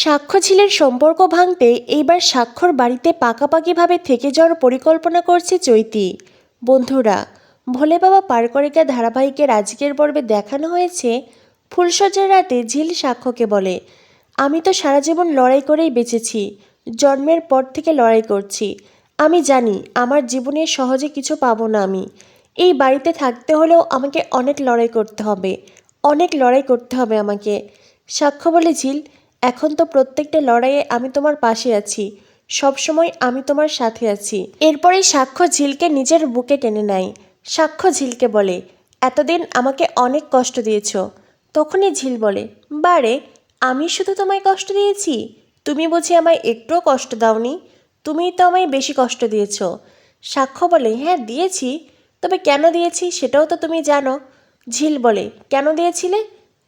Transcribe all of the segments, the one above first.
সাক্ষ্য ঝিলের সম্পর্ক ভাঙতে এইবার স্বাক্ষর বাড়িতে পাকাপাকিভাবে থেকে যাওয়ার পরিকল্পনা করছে চৈতি। বন্ধুরা ভোলে বাবা পার করেকা ধারাবাহিকের আজকের পর্বে দেখানো হয়েছে ফুলসজ্জার রাতে ঝিল সাক্ষ্যকে বলে। আমি তো সারা জীবন লড়াই করেই বেঁচেছি, জন্মের পর থেকে লড়াই করছি। আমি জানি আমার জীবনে সহজে কিছু পাবো না আমি। এই বাড়িতে থাকতে হলেও আমাকে অনেক লড়াই করতে হবে, অনেক লড়াই করতে হবে আমাকে। সাক্ষ্য বলে ঝিল এখন তো প্রত্যেকটা লড়াইয়ে আমি তোমার পাশে আছি। সব সময় আমি তোমার সাথে আছি। এরপরেই সাক্ষ্য ঝিলকে নিজের বুকে টেনে নেয়। সাক্ষ্য ঝিলকে বলে, এতদিন আমাকে অনেক কষ্ট দিয়েছ। তখনই ঝিল বলে বারে আমি শুধু তোমায় কষ্ট দিয়েছি? তুমি বুঝি আমায় একটুও কষ্ট দাওনি? তুমি তো আমায় বেশি কষ্ট দিয়েছ। সাক্ষ্য বলে হ্যাঁ দিয়েছি। তবে কেন দিয়েছি সেটাও তো তুমি জানো। ঝিল বলে, কেন দিয়েছিলে?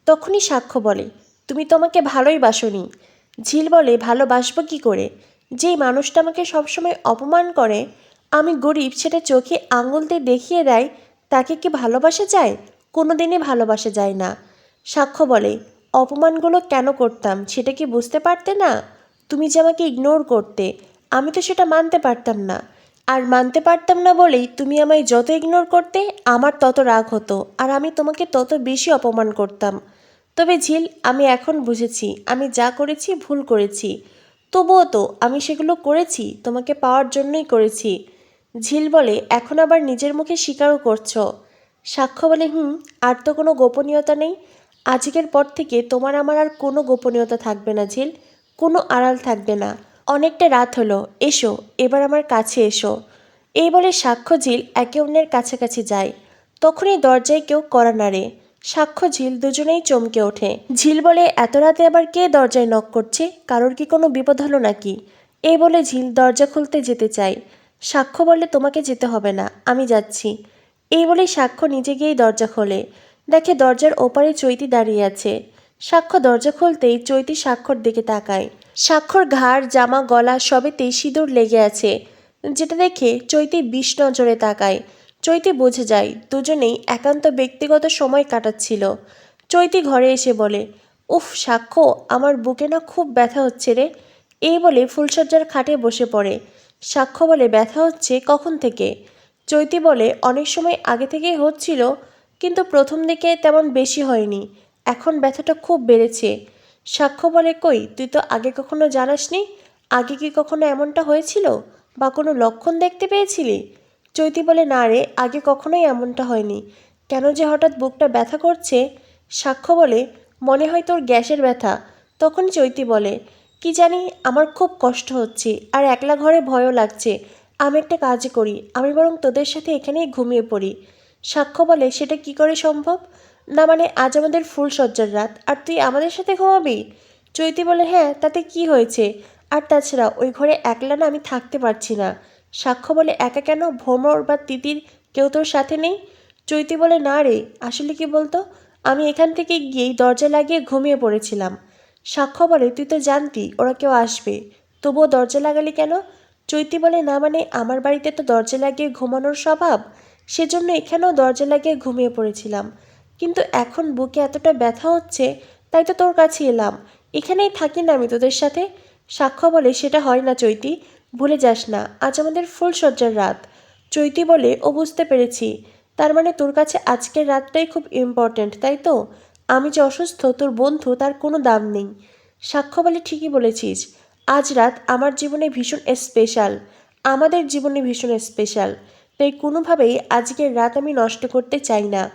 তখনই সাক্ষ্য বলে তুমি তো আমাকে ভালোই বাসনি। ঝিল বলে ভালোবাসবো কী করে? যেই মানুষটা আমাকে সবসময় অপমান করে, আমি গরিব, সেটা চোখে আঙুল দিয়ে দেখিয়ে দেয়, তাকে কি ভালোবাসা যায়? কোনো দিনই ভালোবাসা যায় না। সাক্ষ্য বলে, অপমানগুলো কেন করতাম? সেটা কি বুঝতে পারতে না? তুমি যে আমাকে ইগনোর করতে, আমি তো সেটা মানতে পারতাম না। আর মানতে পারতাম না বলেই তুমি আমায় যত ইগনোর করতে, আমার তত রাগ হতো, আর আমি তোমাকে তত বেশি অপমান করতাম। তবে ঝিল, আমি এখন বুঝেছি, আমি যা করেছি ভুল করেছি। তবুও তো, আমি সেগুলো করেছি, তোমাকে পাওয়ার জন্যই করেছি। ঝিল বলে, এখন আবার নিজের মুখে স্বীকারও করছ। সাক্ষ্য বলে, হুম, আর তো কোনো গোপনীয়তা নেই। আজকের পর থেকে তোমার আমার আর কোনো গোপনীয়তা থাকবে না, ঝিল, কোনো আড়াল থাকবে না। অনেকটা রাত হলো, এসো, এবার আমার কাছে এসো। এই বলে সাক্ষ্য ঝিল একে অন্যের কাছাকাছি যায়। তখনই দরজায় কেউ করা নাড়ে। সাক্ষ্য ঝিল দুজনেই চমকে ওঠে। ঝিল বলে, এত রাতে আবার কে দরজায় নক করছে? কারোর কি কোনো বিপদ হলো নাকি? এই বলে ঝিল দরজা খুলতে যেতে চাই সাক্ষ্য বলে তোমাকে যেতে হবে না, আমি যাচ্ছি। এই বলে সাক্ষ্য নিজে গিয়েই দরজা খোলে। দেখে দরজার ওপারে চৈতি দাঁড়িয়ে আছে। সাক্ষ্য দরজা খুলতেই চৈতি স্বাক্ষর দিকে তাকায়। স্বাক্ষর ঘাড়, জামা, গলা সবেতেই সিঁদুর লেগে আছে। যেটা দেখে চৈতি বিষ নজরে তাকায়। চৈতি বুঝে যায়, দুজনেই একান্ত ব্যক্তিগত সময় কাটাচ্ছিল। চৈতি ঘরে এসে বলে, উফ, সাক্ষ্য, আমার বুকে না খুব ব্যথা হচ্ছে রে। এই বলে ফুলসজ্জার খাটে বসে পড়ে। সাক্ষ্য বলে, ব্যথা হচ্ছে কখন থেকে? চৈতি বলে, অনেক সময় আগে থেকেই হচ্ছিল, কিন্তু প্রথম দিকে তেমন বেশি হয়নি, এখন ব্যথাটা খুব বেড়েছে। সাক্ষ্য বলে, কই, তুই তো আগে কখনো জানাসনি? আগে কি কখনো এমনটা হয়েছিল? বা কোনো লক্ষণ দেখতে পেয়েছিলি? চৈতি বলে, না রে, আগে কখনোই এমনটা হয়নি। কেন যে হঠাৎ বুকটা ব্যথা করছে? সাক্ষ্য বলে, মনে হয় তোর গ্যাসের ব্যথা। তখন চৈতি বলে, কি জানি, আমার খুব কষ্ট হচ্ছে, আর একলা ঘরে ভয়ও লাগছে। আমি একটা কাজ করি, আমি বরং তোদের সাথে এখানেই ঘুমিয়ে পড়ি। সাক্ষ্য বলে, সেটা কি করে সম্ভব? না মানে আজ আমাদের ফুল সজ্জার রাত, আর তুই আমাদের সাথে ঘুমাবি? চৈতি বলে হ্যাঁ তাতে কি হয়েছে? আর তাছাড়া, ওই ঘরে একলা না আমি থাকতে পারছি না। সাক্ষ্য বলে একা কেন? ভ্রমর বা তিতির? কেউ তোর সাথে নেই? চৈতি বলে, না রে, আসলে কি বলতো? আমি এখান থেকে গিয়েই দরজা লাগিয়ে ঘুমিয়ে পড়েছিলাম। সাক্ষ্য বলে, তুই তো জানতি, ওরা কেউ আসবে। তবুও দরজা লাগালি কেন? চৈতি বলে, না মানে আমার বাড়িতে তো দরজা লাগিয়ে ঘুমানোর স্বভাব? সেজন্য এখানেও দরজা লাগিয়ে ঘুমিয়ে পড়েছিলাম। কিন্তু এখন বুকে এতটা ব্যথা হচ্ছে, তাই তো তোর কাছে এলাম। এখানেই থাকি না আমি তোদের সাথে? সাক্ষ্য বলে, সেটা হয় না চৈতি। ভুলে যাস না, আজ আমাদের ফুলসজ্জার রাত। চৈতি বলে, ও বুঝতে পেরেছি। তার মানে তোর কাছে আজকের রাতটাই খুব ইম্পর্ট্যান্ট তাই তো? আমি যে অসুস্থ, তোর বন্ধু, তার কোনো দাম নেই। সাক্ষ্য বলে ঠিকই বলেছিস। আজ রাত আমার জীবনে ভীষণ স্পেশাল আমাদের জীবনে ভীষণ স্পেশাল তাই কোনোভাবেই আজকের রাত আমি নষ্ট করতে চাই না।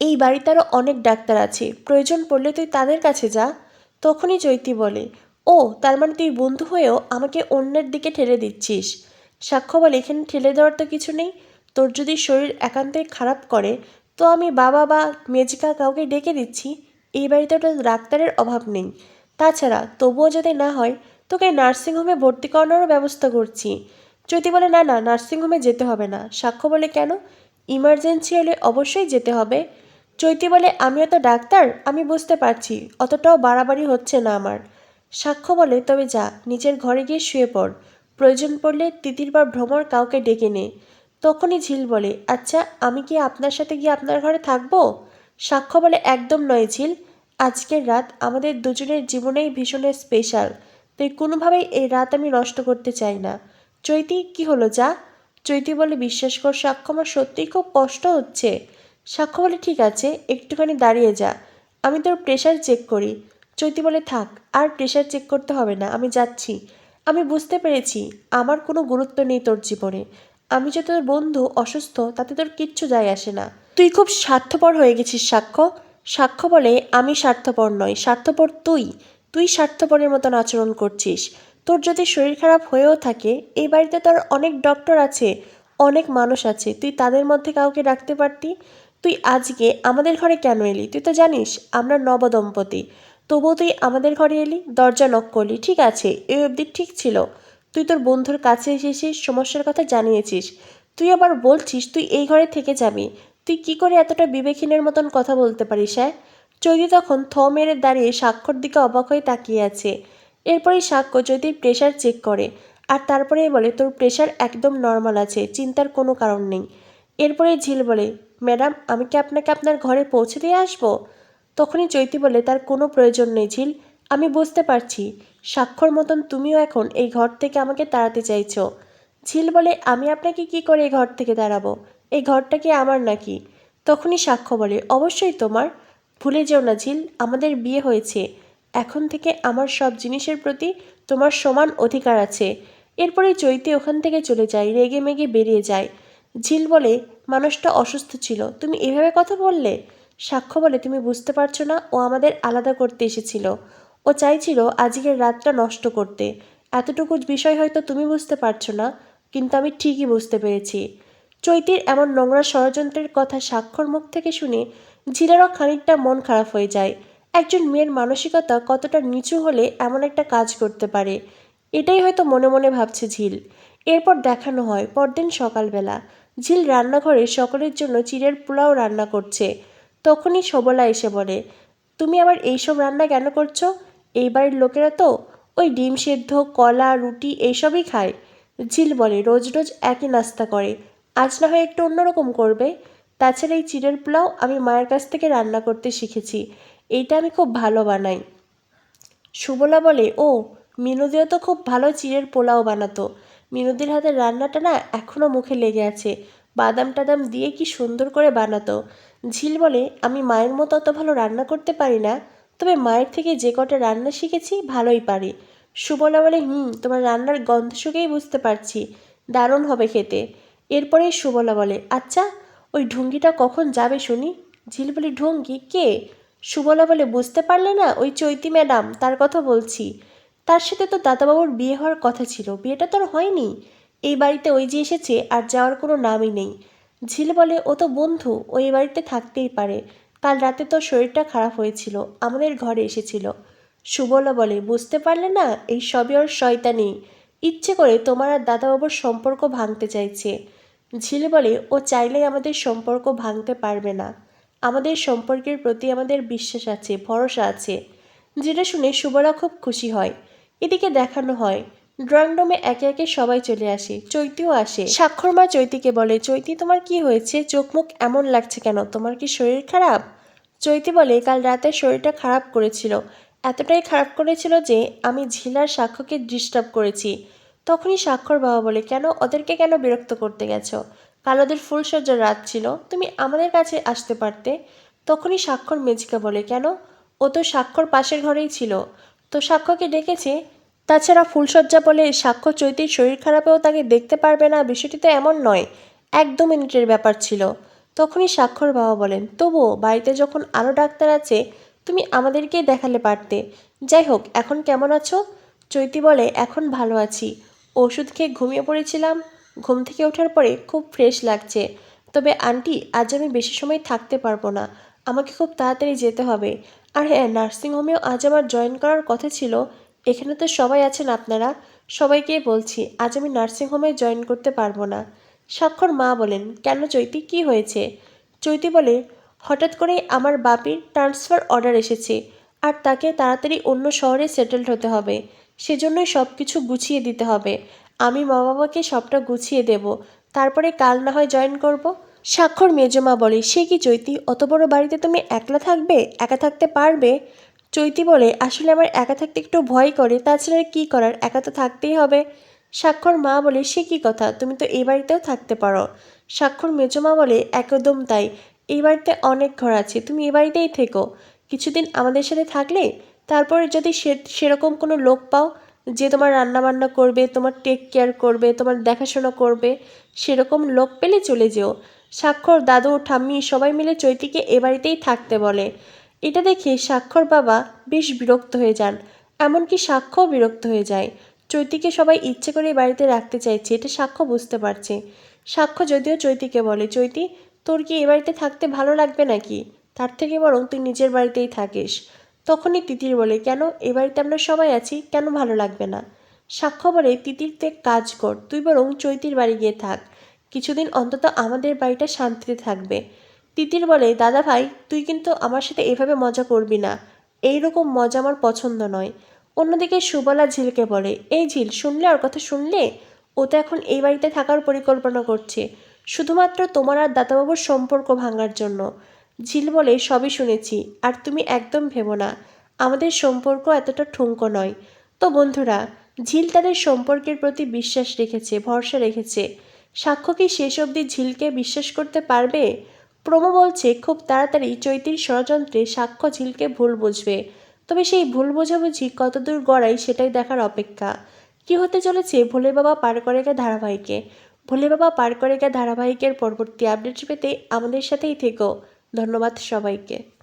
এই বাড়িতে আরও অনেক ডাক্তার আছে। প্রয়োজন পড়লে তুই তাদের কাছে যা। তখনই চৈতি বলে ও, তার মানে তুই বন্ধু হয়েও আমাকে অন্যের দিকে ঠেলে দিচ্ছিস। সাক্ষ্য বলে, এখানে ঠেলে দেওয়ার তো কিছু নেই। তোর যদি শরীর একান্তই খারাপ করে, তো আমি বাবা বা মেজকা কাউকে ডেকে দিচ্ছি। এই বাড়িতে ওটা ডাক্তারের অভাব নেই। তাছাড়া তবুও যদি না হয়, তোকে নার্সিংহোমে ভর্তি করানোরও ব্যবস্থা করছি। চৈতি বলে, না না নার্সিংহোমে যেতে হবে না। সাক্ষ্য বলে, কেন? ইমার্জেন্সি হলে অবশ্যই যেতে হবে। চৈতি বলে, আমিও তো ডাক্তার, আমি বুঝতে পারছি, অতটাও বাড়াবাড়ি হচ্ছে না আমার। সাক্ষ্য বলে, তবে যা, নিজের ঘরে গিয়ে শুয়ে পড়। প্রয়োজন পড়লে তিতির বা ভ্রমর কাউকে ডেকে নে। তখনই ঝিল বলে আচ্ছা আমি কি আপনার সাথে গিয়ে আপনার ঘরে থাকব? সাক্ষ্য বলে, একদম নয় ঝিল। আজকের রাত আমাদের দুজনের জীবনেই ভীষণ স্পেশাল তাই কোনোভাবেই এই রাত আমি নষ্ট করতে চাই না। চৈতি, কি হলো যা? চৈতি বলে, বিশ্বাস কর সাক্ষ্য, আমার সত্যিই খুব কষ্ট হচ্ছে। সাক্ষ্য বলে, ঠিক আছে, একটুখানি দাঁড়িয়ে যা। আমি তোর প্রেশার চেক করি। চৈতি বলে, থাক, আর প্রেশার চেক করতে হবে না, আমি যাচ্ছি। আমি বুঝতে পেরেছি, আমার কোনো গুরুত্ব নেই তোর জীবনে। আমি যে তোর বন্ধু, অসুস্থ, তাতে তোর কিচ্ছু যায় আসে না। তুই খুব স্বার্থপর হয়ে গেছিস, সাক্ষ্য। সাক্ষ্য বলে, আমি স্বার্থপর নয় স্বার্থপর তুই। তুই স্বার্থপরের মতন আচরণ করছিস। তোর যদি শরীর খারাপ হয়েও থাকে, এই বাড়িতে তোর অনেক ডক্টর আছে, অনেক মানুষ আছে। তুই তাদের মধ্যে কাউকে রাখতে পারতি? তুই আজকে আমাদের ঘরে কেন এলি? তুই তো জানিস, আমরা নবদম্পতি। তবুও তুই আমাদের ঘরে এলি? দরজা নক করলি। ঠিক আছে, এই অবধি ঠিক ছিল। তুই তোর বন্ধুর কাছে এসেছিস সমস্যার কথা জানিয়েছিস। তুই আবার বলছিস তুই এই ঘরে থেকে যাবি। তুই কি করে এতটা বিবেকহীনের মতন কথা বলতে পারিস হ্যাঁ চৈতি তখন থ মেরে দাঁড়িয়ে সাক্ষর দিকে অবাক হয়ে তাকিয়ে আছে। এরপরেই সাক্ষ্য চৈতির প্রেশার চেক করে। আর তারপরেই বলে, তোর প্রেশার একদম নর্মাল আছে, চিন্তার কোনো কারণ নেই। এরপরে ঝিল বলে, ম্যাডাম, আমি কি আপনাকে আপনার ঘরে পৌঁছে দিয়ে আসব? তখনই চৈতি বলে, তার কোনো প্রয়োজন নেই ঝিল, আমি বুঝতে পারছি। স্বাক্ষর মতন তুমিও এখন এই ঘর থেকে আমাকে তাড়াতে চাইছো ঝিল বলে, আমি আপনাকে কি করে এই ঘর থেকে দাঁড়াবো এই ঘরটা কি আমার নাকি তখনই সাক্ষ্য বলে, অবশ্যই তোমার। ভুলে যেও না ঝিল, আমাদের বিয়ে হয়েছে। এখন থেকে আমার সব জিনিসের প্রতি তোমার সমান অধিকার আছে। এরপরে চৈতি ওখান থেকে চলে যায়, রেগে মেগে বেরিয়ে যায়। ঝিল বলে, মানুষটা অসুস্থ ছিল, তুমি এভাবে কথা বললে? সাক্ষ্য বলে তুমি বুঝতে পারছ না, ও আমাদের আলাদা করতে এসেছিল। ও চাইছিল আজকের রাতটা নষ্ট করতে। এতটুকু বিষয় হয়তো তুমি বুঝতে পারছ না, কিন্তু আমি ঠিকই বুঝতে পেরেছি। চৈতির এমন নোংরা ষড়যন্ত্রের কথা স্বাক্ষর মুখ থেকে শুনে ঝিলেরও খানিকটা মন খারাপ হয়ে যায়। একজন মেয়ের মানসিকতা কতটা নিচু হলে এমন একটা কাজ করতে পারে, এটাই হয়তো মনে মনে ভাবছে ঝিল। এরপর দেখানো হয় পরদিন সকালবেলা। ঝিল রান্নাঘরে সকলের জন্য চিড়ের পোলাও রান্না করছে। তখনই সবলা এসে বলে, তুমি আবার এইসব রান্না কেন করছ? এই বাড়ির লোকেরা তো ওই ডিম সেদ্ধ, কলা, রুটি এইসবই খায়। ঝিল বলে, রোজ রোজ একই নাস্তা করে। আজ না হয় একটু অন্যরকম করবে। তাছাড়া এই চিড়ের পোলাও আমি মায়ের কাছ থেকে রান্না করতে শিখেছি। এইটা আমি খুব ভালো বানাই। সুবলা বলে, ও, মিনুদিও তো খুব ভালো চিড়ের পোলাও বানাতো। মিনুদির হাতের রান্নাটা না এখনও মুখে লেগে আছে। বাদাম টাদাম দিয়ে কি সুন্দর করে বানাতো? ঝিল বলে, আমি মায়ের মতো অত ভালো রান্না করতে পারি না, তবে মায়ের থেকে যে কটা রান্না শিখেছি ভালোই পারি। সুবলা বলে, হুম, তোমার রান্নার গন্ধ শুকেই বুঝতে পারছি, দারুণ হবে খেতে। এরপরেই সুবলা বলে আচ্ছা ওই ঢুঙ্গিটা কখন যাবে শুনি? ঝিল বলে, ঢুঙ্গি? কে? সুবলা বলে, বুঝতে পারলে না, ওই চৈতি ম্যাডাম, তার কথা বলছি। তার সাথে তো দাদাবাবুর বিয়ে হওয়ার কথা ছিল, বিয়েটা তোর হয়নি। এই বাড়িতে ওই যে এসেছে আর যাওয়ার কোনো নামই নেই। ঝিল বলে, ও তো বন্ধু, ও এই বাড়িতে থাকতেই পারে। কাল রাতে তোর শরীরটা খারাপ হয়েছিল, আমাদের ঘরে এসেছিল। সুবলা বলে, বুঝতে পারলে না, এই সবই ওর শয়তানি। ইচ্ছে করে তোমার আর দাদাবাবুর সম্পর্ক ভাঙতে চাইছে। ঝিল বলে, ও চাইলেই আমাদের সম্পর্ক ভাঙতে পারবে না। আমাদের সম্পর্কের প্রতি আমাদের বিশ্বাস আছে, ভরসা আছে। যেটা শুনে সুবলা খুব খুশি হয়। এদিকে দেখানো হয় ড্রয়িং রুমে একে একে সবাই চলে আসে, চৈতিও আসে। স্বাক্ষর মা চৈতিকে বলে, চৈতি, তোমার কি হয়েছে? চোখ মুখ এমন লাগছে কেন? তোমার কি শরীর খারাপ? চৈতি বলে, কাল রাতে শরীরটা খারাপ করেছিল। এতটাই খারাপ করেছিল যে আমি ঝিলার সাক্ষ্যকে ডিস্টার্ব করেছি। তখনই স্বাক্ষর বাবা বলে, কেন? ওদেরকে কেন বিরক্ত করতে গেছো? কাল ওদের ফুলসজ্জার রাত ছিল। তুমি আমাদের কাছে আসতে পারতে? তখনই স্বাক্ষর মেজিকা বলে, কেন? ও তো স্বাক্ষর পাশের ঘরেই ছিল। তো সাক্ষ্যকে ডেকেছে তাছাড়া ফুলসজ্জা বলে সাক্ষ্য চৈতির শরীর খারাপেও তাকে দেখতে পারবে না বিষয়টি তো এমন নয়। এক দু মিনিটের ব্যাপার ছিল। তখনই স্বাক্ষর বাবা বলেন, তবুও বাড়িতে যখন আরও ডাক্তার আছে, তুমি আমাদেরকেই দেখালে পারতে। যাই হোক, এখন কেমন আছো? চৈতি বলে, এখন ভালো আছি। ওষুধ খেয়ে ঘুমিয়ে পড়েছিলাম। ঘুম থেকে ওঠার পরে খুব ফ্রেশ লাগছে। তবে আন্টি, আজ আমি বেশি সময় থাকতে পারব না। আমাকে খুব তাড়াতাড়ি যেতে হবে। আর হ্যাঁ নার্সিংহোমেও আজ আমার জয়েন করার কথা ছিল এখানে তো সবাই আছেন আপনারা। সবাইকে বলছি, আজ আমি নার্সিংহোমে জয়েন করতে পারব না। স্বাক্ষর মা বলেন, কেন চৈতি, কি হয়েছে? চৈতি বলে, হঠাৎ করেই আমার বাপির ট্রান্সফার অর্ডার এসেছে, আর তাকে তাড়াতাড়ি অন্য শহরে সেটেলড হতে হবে। সেজন্যই সব কিছু গুছিয়ে দিতে হবে। আমি মা বাবাকে সবটা গুছিয়ে দেব। তারপরে কাল না হয় জয়েন করব? স্বাক্ষর মেজমা বলে, সে কি চৈতি, অত বড় বাড়িতে তুমি একলা থাকবে? একা থাকতে পারবে? চৈতি বলে, আসলে আমার একা থাকতে একটু ভয় করে, তাছাড়া কী করার? একা তো থাকতেই হবে। স্বাক্ষর মা বলে, সে কী কথা? তুমি তো এই বাড়িতেও থাকতে পারো। স্বাক্ষর মেজমা বলে, একদম তাই। এই বাড়িতে অনেক ঘর আছে, তুমি এ বাড়িতেই থেকো। কিছুদিন আমাদের সাথে থাকলে? তারপরে যদি সে, সেরকম কোনো লোক পাও যে তোমার রান্না বান্না করবে, তোমার টেক কেয়ার করবে, তোমার দেখাশোনা করবে, সেরকম লোক পেলে চলে যেও। স্বাক্ষর, দাদু, ঠাম্মি সবাই মিলে চৈতিকে এ বাড়িতেই থাকতে বলে। এটা দেখে স্বাক্ষর বাবা বেশ বিরক্ত হয়ে যান। এমনকি সাক্ষ্যও বিরক্ত হয়ে যায়। চৈতিকে সবাই ইচ্ছে করে বাড়িতে রাখতে চাইছে, এটা সাক্ষ্য বুঝতে পারছে। সাক্ষ্য যদিও চৈতিকে বলে, চৈতি, তোর কি এ বাড়িতে থাকতে ভালো লাগবে নাকি? তার থেকে বরং তুই নিজের বাড়িতেই থাকিস। তখনই তিতির বলে, কেন? এ বাড়িতে আমরা সবাই আছি, কেন ভালো লাগবে না? সাক্ষ্য বলে, তিতির এক কাজ কর, তুই বরং চৈতির বাড়ি গিয়ে থাক। কিছুদিন অন্তত আমাদের বাড়িটা শান্তিতে থাকবে। তিতির বলে, দাদা ভাই, তুই কিন্তু আমার সাথে এভাবে মজা করবি না। এই রকম মজা আমার পছন্দ নয়। অন্যদিকে সুবলা ঝিলকে বলে, এই ঝিল, শুনলে ওর কথা শুনলে? ও তো এখন এই বাড়িতে থাকার পরিকল্পনা করছে, শুধুমাত্র তোমার আর দাদাবাবুর সম্পর্ক ভাঙার জন্য। ঝিল বলে, সবই শুনেছি, আর তুমি একদম ভেবো না। আমাদের সম্পর্ক এতটা ঠুনকো নয়। তো বন্ধুরা, ঝিল তাদের সম্পর্কের প্রতি বিশ্বাস রেখেছে, ভরসা রেখেছে। সাক্ষ্য কি শেষ অবধি ঝিলকে বিশ্বাস করতে পারবে? প্রমো বলছে, খুব তাড়াতাড়ি চৈতির ষড়যন্ত্রে সাক্ষ্য ঝিলকে ভুল বুঝবে। তবে সেই ভুল বোঝাবুঝি কতদূর গড়াই সেটাই দেখার অপেক্ষা। কি হতে চলেছে ভোলে বাবা পার করে গে ধারাবাহিকে? ভোলে বাবা পার করে গে ধারাবাহিকের পরবর্তী আপডেট পেতে আমাদের সাথেই থেকো। ধন্যবাদ সবাইকে।